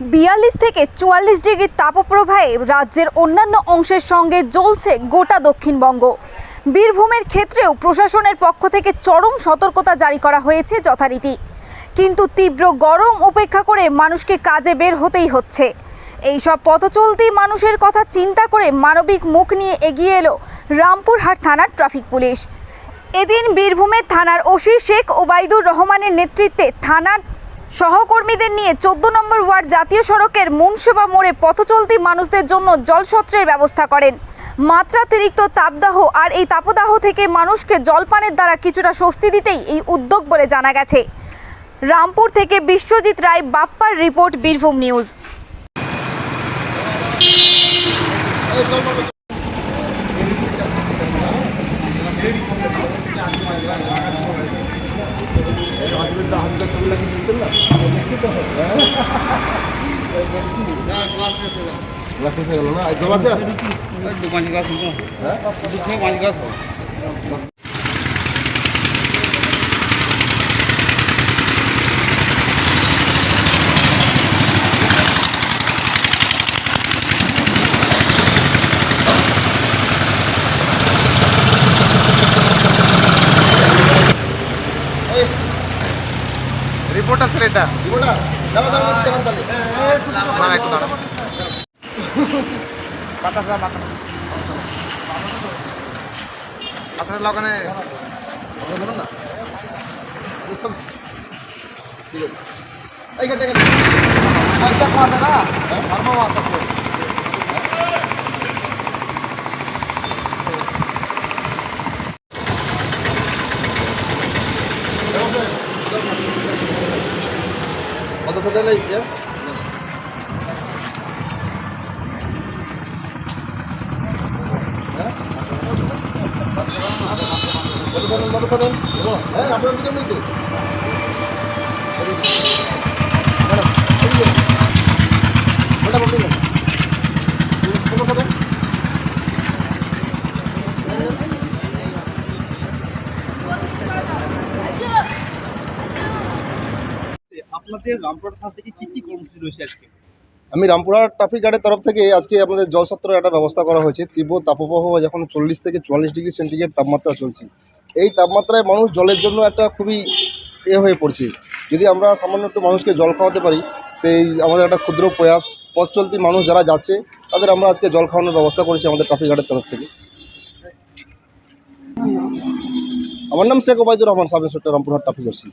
বিয়াল্লিশ থেকে চুয়াল্লিশ ডিগ্রি তাপপ্রবাহে রাজ্যের অন্যান্য অংশের সঙ্গে জ্বলছে গোটা দক্ষিণবঙ্গ। বীরভূমের ক্ষেত্রেও প্রশাসনের পক্ষ থেকে চরম সতর্কতা জারি করা হয়েছে যথারীতি। কিন্তু তীব্র গরম উপেক্ষা করে মানুষকে কাজে বের হতেই হচ্ছে। এইসব পথ পথচলতি মানুষের কথা চিন্তা করে মানবিক মুখ নিয়ে এগিয়ে এলো রামপুরহাট থানার ট্রাফিক পুলিশ। এদিন বীরভূমের থানার ওসি শেখ ওবায়দুর রহমানের নেতৃত্বে থানার সহকর্মীদের নিয়ে চোদ্দ নম্বর ওয়ার্ড জাতীয় সড়কের মুন্সেবা মোড়ে পথচলতি মানুষদের জন্য জলসত্রের ব্যবস্থা করেন। মাত্রাতিরিক্ত তাপদাহ আর এই তাপদাহ থেকে মানুষকে জলপানের দ্বারা কিছুটা স্বস্তি দিতেই এই উদ্যোগ বলে জানা গেছে। রামপুর থেকে বিশ্বজিৎ রায়, বাপ্পার রিপোর্ট, বীরভূম নিউজ। গ্লাস শেষ হয়ে গেল না জল আছে দু পাঁচ গ্লাস হ্যাঁ পাঁচ গাছ বাতাসা বাতাসা। লাগানে না। ঠিক আছে এইখানে এইখানে এইটা খাওয়া না? ফার্মা আছে। বাতাসা দেন এই বাতাসা দেন বাতাসা দেন হ্যাঁ আপনাদের দিকে নেই আপনাদের রামপুর থানা থেকে কি কি কর্মসূচি রয়েছে আজকে? আমি রামপুরহাট ট্রাফিক গার্ডের তরফ থেকে আজকে আমাদের জলসত্রের একটা ব্যবস্থা করা হয়েছে। তীব্র তাপপ্রবাহ যখন চল্লিশ থেকে চুয়াল্লিশ ডিগ্রি সেন্টিগ্রেড তাপমাত্রা চলছে। এই তাপমাত্রায় মানুষ জলের জন্য একটা খুবই এ হয়ে পড়ছে। যদি আমরা সামান্য একটু মানুষকে জল খাওয়াতে পারি সেই আমাদের একটা ক্ষুদ্র প্রয়াস। পথ চলতি মানুষ যারা যাচ্ছে তাদের আমরা আজকে জল খাওয়ানোর ব্যবস্থা করেছি আমাদের ট্রাফিক গার্ডের তরফ থেকে। আমার নাম Sheikh Obaidur Rahman sub inspector Rampurhat traffic OC.